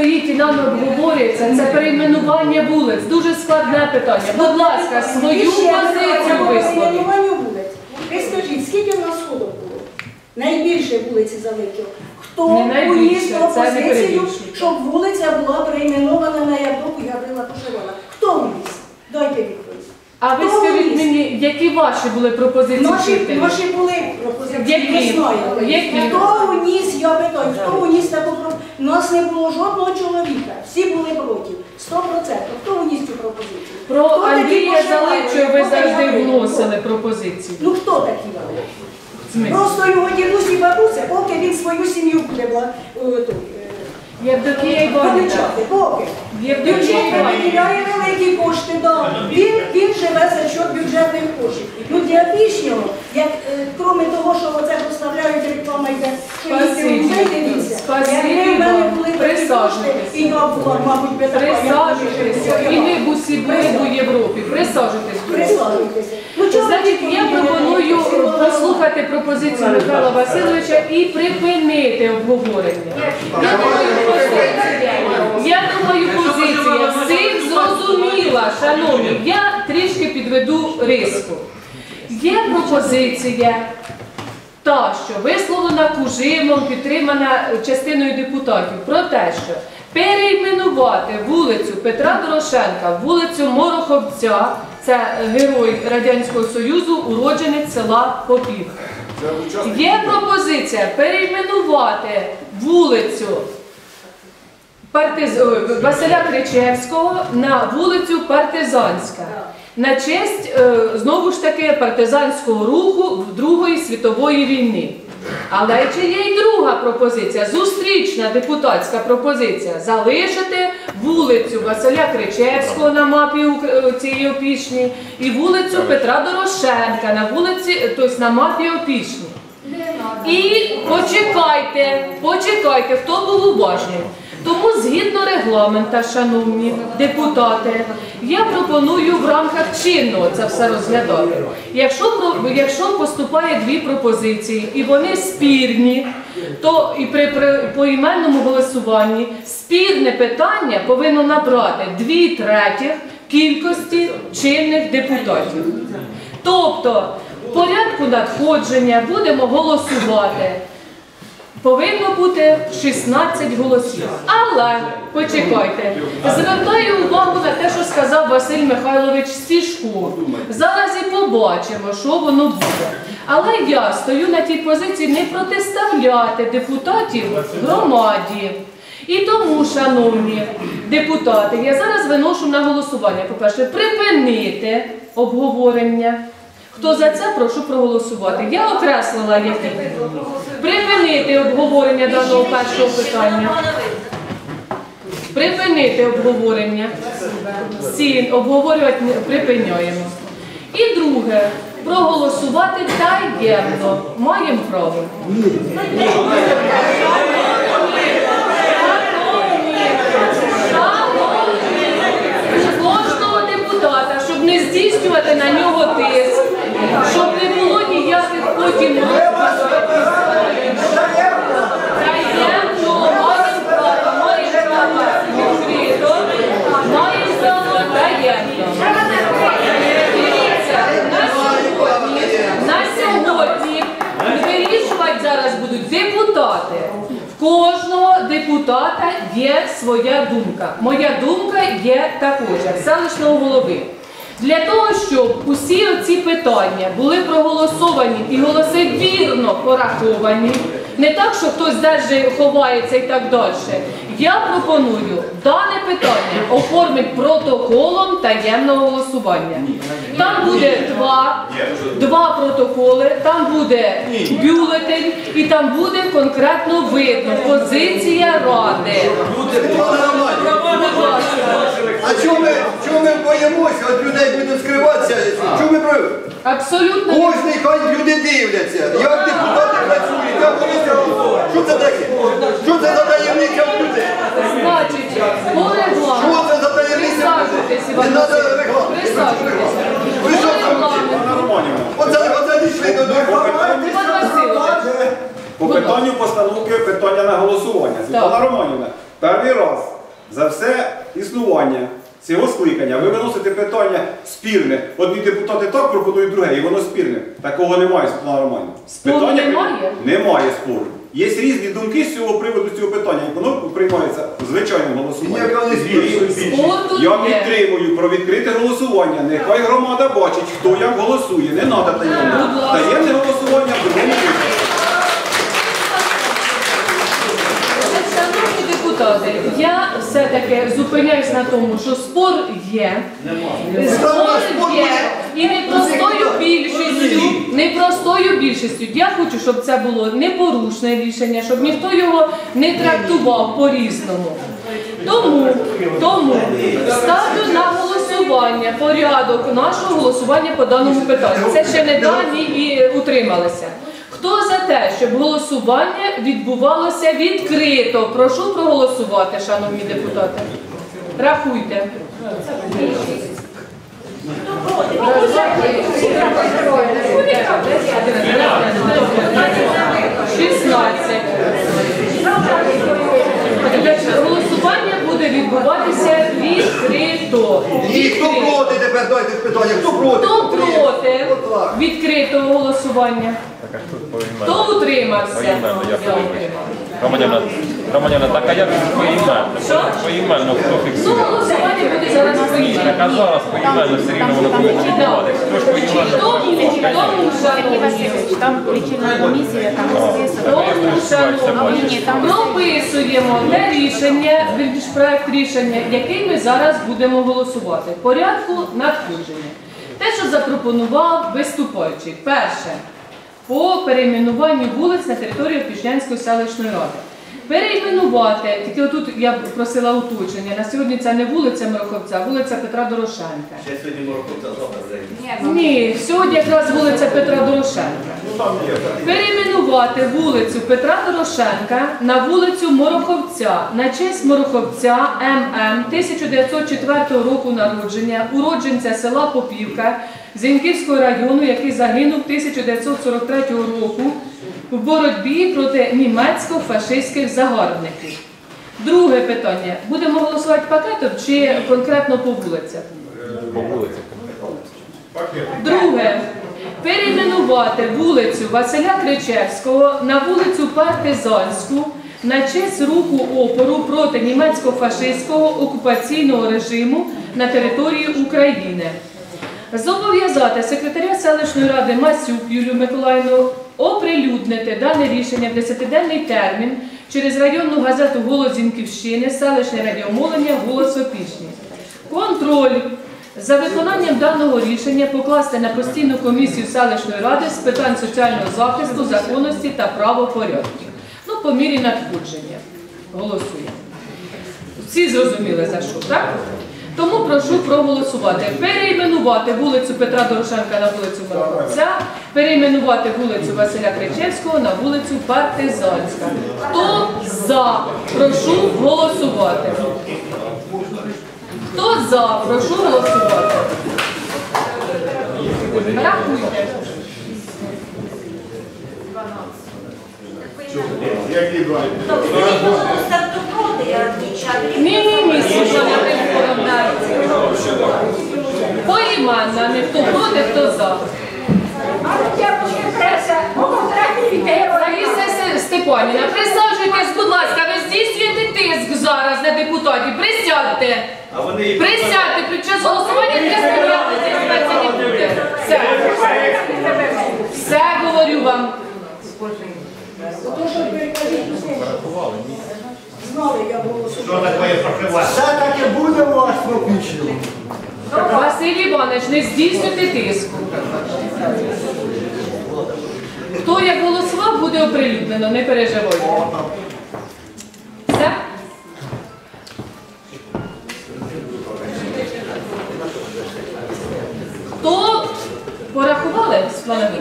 стоїть і нами обговорюється, це перейменування вулиць. Дуже складне питання. Будь ласка, свою позицію по висловіть. вулиць. Ви скажіть, скільки в нас сходок було? Найбільше вулиці Заликів. Хто уніс пропозицію, щоб вулиця була перейменована на Явдоку Гаврила Пошивана? Хто уніс? Дайте відповідь. А ви Хто скажіть мені, які ваші були пропозиції Наші, жителів? наші були пропозиції. Які? Хто уніс, я питаю, хто уніс таку пропозицію? У нас не було жодного чоловіка, всі були проти. Сто процентів. Хто уніс цю пропозицію? Про Хто Андрія? Заличого ви завжди вносили пропозиції. Ну хто такі вони? Просто його дідусь і бабуся, поки він свою сім'ю буде е, е, Євдокія Іванівна. поки. Бюджет виділяє великі кошти, да. він, він живе за счет бюджетних коштів. Ну для пішнього, як е, крім того, що оце проставляють реклама йде, що Спасибі. В кошти, Присаджуйтесь. і я була, мабуть, би Присаджуйтеся. ви. І ми б усі були у Європі. Присаджуйтесь. Присаджуйтеся. Ну, Значить, я пропоную послухати пропозицію Михайла Васильовича і припинити обговорення. Я думаю, позиція, я думаю, позиція всіх зрозуміла, шановні. Я трішки підведу риску. Є пропозиція. Та, що висловлена Кужимом, підтримана частиною депутатів, про те, що перейменувати вулицю Петра Дорошенка, вулицю Мороховця, це герой Радянського Союзу, уродженець села Попівка. Є пропозиція перейменувати вулицю Партиз... Василя Кричевського на вулицю Партизанська. На честь е, знову ж таки партизанського руху Другої світової війни. Але чи є й друга пропозиція, зустрічна депутатська пропозиція залишити вулицю Василя Кричевського на мапі е, цієї опішні і вулицю Петра Дорошенка на вулиці, е, тобто на мапі опішні. І почекайте, почекайте, хто був уважний. Тому згідно регламента, шановні депутати, я пропоную в рамках чинного це все розглядати. Якщо, якщо поступає дві пропозиції і вони спірні, то і при, при поіменному голосуванні спірне питання повинно набрати дві третіх кількості чинних депутатів. Тобто, в порядку надходження будемо голосувати. Повинно бути 16 голосів. Але почекайте, звертаю увагу на те, що сказав Василь Михайлович Стішко. Зараз і побачимо, що воно буде. Але я стою на тій позиції не протиставляти депутатів громаді. І тому, шановні депутати, я зараз виношу на голосування. По-перше, припинити обговорення. Хто за це, прошу проголосувати. Я окреслила які. Припинити обговорення даного першого питання. Припинити обговорення. Всі обговорювати припиняємо. І друге, проголосувати таємно. Маємо право. Кожного депутата, щоб не здійснювати на нього тиск, щоб не було ніяких потім. Кожного депутата є своя думка. Моя думка є також, як селищного голови. Для того, щоб усі оці питання були проголосовані і голоси вірно пораховані, не так, що хтось десь ховається і так далі. Я пропоную дане питання оформити протоколом таємного голосування. Там буде два, два протоколи, там буде бюлетень і там буде конкретно видно позиція ради. А чому ми, чому ми боїмося, от людей будемо скриватися? Чому ми про... Абсолютно Кожний хай люди дивляться, як депутати працюють, як вони працюють. Що це таке? Що це за таємниця в людей? значить по Що регламенту. це за таємниця? Присаджуйтесь, Не треба регламент. Ви що там? Оце, оце дійшли до. По питанню постановки питання на голосування. Світлана Романівна, перший раз за все існування цього скликання ви виносите питання спірне. Одні депутати так пропонують друге, і воно спірне. Такого немає, Світлана Романівна. Спору Питання немає? Немає спору. Є різні думки з цього приводу цього питання, воно приймається звичайним голосуванням. Тут Я підтримую про відкрите голосування. Нехай громада бачить, хто як голосує. Не треба таємне. Таємне голосування в другому. Шановні депутати, я все-таки зупиняюсь на тому, що спор є. Спор є. І не простою більшістю, не простою більшістю. Я хочу, щоб це було непорушне рішення, щоб ніхто його не трактував по-різному. Тому, тому ставлю на голосування порядок нашого голосування по даному питанню. Це ще не дані і утрималися. Хто за те, щоб голосування відбувалося відкрито? Прошу проголосувати, шановні депутати. Рахуйте. Шістнадцять. Значить, Голосування буде відбуватися відкрито. І хто проти тепер дайте питання? Хто проти? Хто проти відкритого голосування? Так, а. Хто утримався? Романівна, Романівна, так а як поіменно? Поіменно хто Ну, фіксує? голосування буде зараз Так а зараз поіменно все рівно воно повинно відбуватися. Хто ж поіменно? Там лічильна комісія, там Ні, ні, там прописуємо те рішення, вірніш, проект рішення, який ми зараз будемо голосувати. Порядку надходження. Те, що запропонував виступаючий. Перше, по перейменуванню вулиць на території Піжнянської селищної ради. Перейменувати, тільки отут я просила уточнення, на сьогодні це не вулиця Мироховця, а вулиця Петра Дорошенка. Ще сьогодні Мороховця завтра зайде. Ні, сьогодні якраз вулиця Петра Дорошенка. Перейменувати вулицю Петра Дорошенка на вулицю Мороховця на честь Мороховця ММ 1904 року народження, уродженця села Попівка Зіньківського району, який загинув 1943 року в боротьбі проти німецько-фашистських загарбників. Друге питання. Будемо голосувати пакетом чи конкретно по вулицях? По вулиці. Друге. Перейменувати вулицю Василя Кричевського на вулицю Партизанську на честь руху опору проти німецько-фашистського окупаційного режиму на території України. Зобов'язати секретаря селищної ради Масюк Юлію Миколаївну оприлюднити дане рішення в 10-денний термін через районну газету «Голос Зінківщини», селищне радіомовлення «Голос Опішні». Контроль за виконанням даного рішення покласти на постійну комісію селищної ради з питань соціального захисту, законності та правопорядку. Ну, по мірі надходження. Голосуємо. Всі зрозуміли за що, так? Тому прошу проголосувати. Перейменувати вулицю Петра Дорошенка на вулицю Мороковця, перейменувати вулицю Василя Кричевського на вулицю Партизанська. Хто за? Прошу голосувати. Хто за? Прошу голосувати. Рахуйте. Ні, ні, ні, Світлана Григорівна. Поіменно, не хто проти, хто за. Лариса Се- присаджуйтесь, будь ласка, ви здійснюєте тиск зараз на депутатів. Присядьте. А вони їх Присядьте під час голосування тиск не буде. Все. Все говорю вам. Що. Знали, я голосувала. Таке? Все таки буде у вас пропущено. Василь Іванович, не здійснюйте тиску. Хто як голосував, буде оприлюднено, не переживайте. Все? То порахували з планами?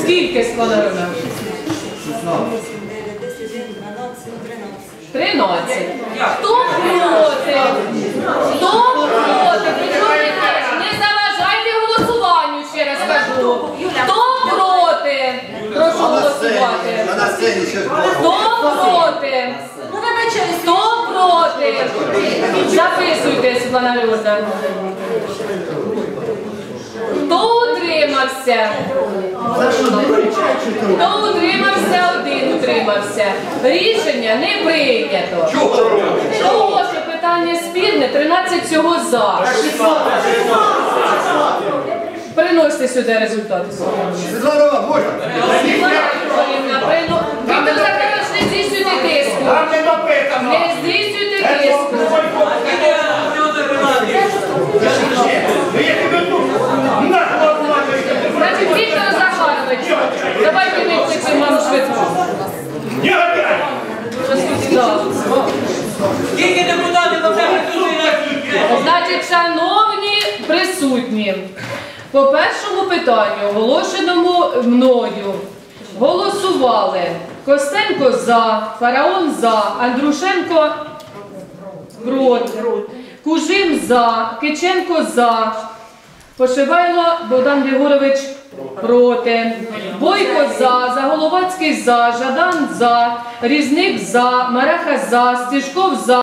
Скільки складали? 16. Хто проти? Хто проти? Чуєте? Не заважайте порядку. Хто проти? Прошу А на сцені, голосувати. а на сцені ще Хто проти? Ну вибачайте, Хто проти? Записуйте, Світлана Григорівна. Хто утримався? Хто утримався? Один утримався. Рішення не прийнято. Того, що питання спірне, 13 всього за. Приносьте сюди результати. Світлана можна? Світлана Григорівна, прино- Віктор Захарович, не здійснюйте тиску. Там не допитано. Не здійснюйте тиску. Ви як ви тут? На, голосувати. Значить, Віктор Захарович, давайте викличемо вам швидко. Негодяй! Так. Присутні на цій Значить, шановні присутні, по першому питанню, оголошеному мною, голосували Костенко за, Фараон за, Андрушенко проти, Кужим за, Киченко за, Пошивайло Богдан Григорович проти, Бойко за, Заголовацький за, Жадан за, Різник за, Мараха за, Стішков за.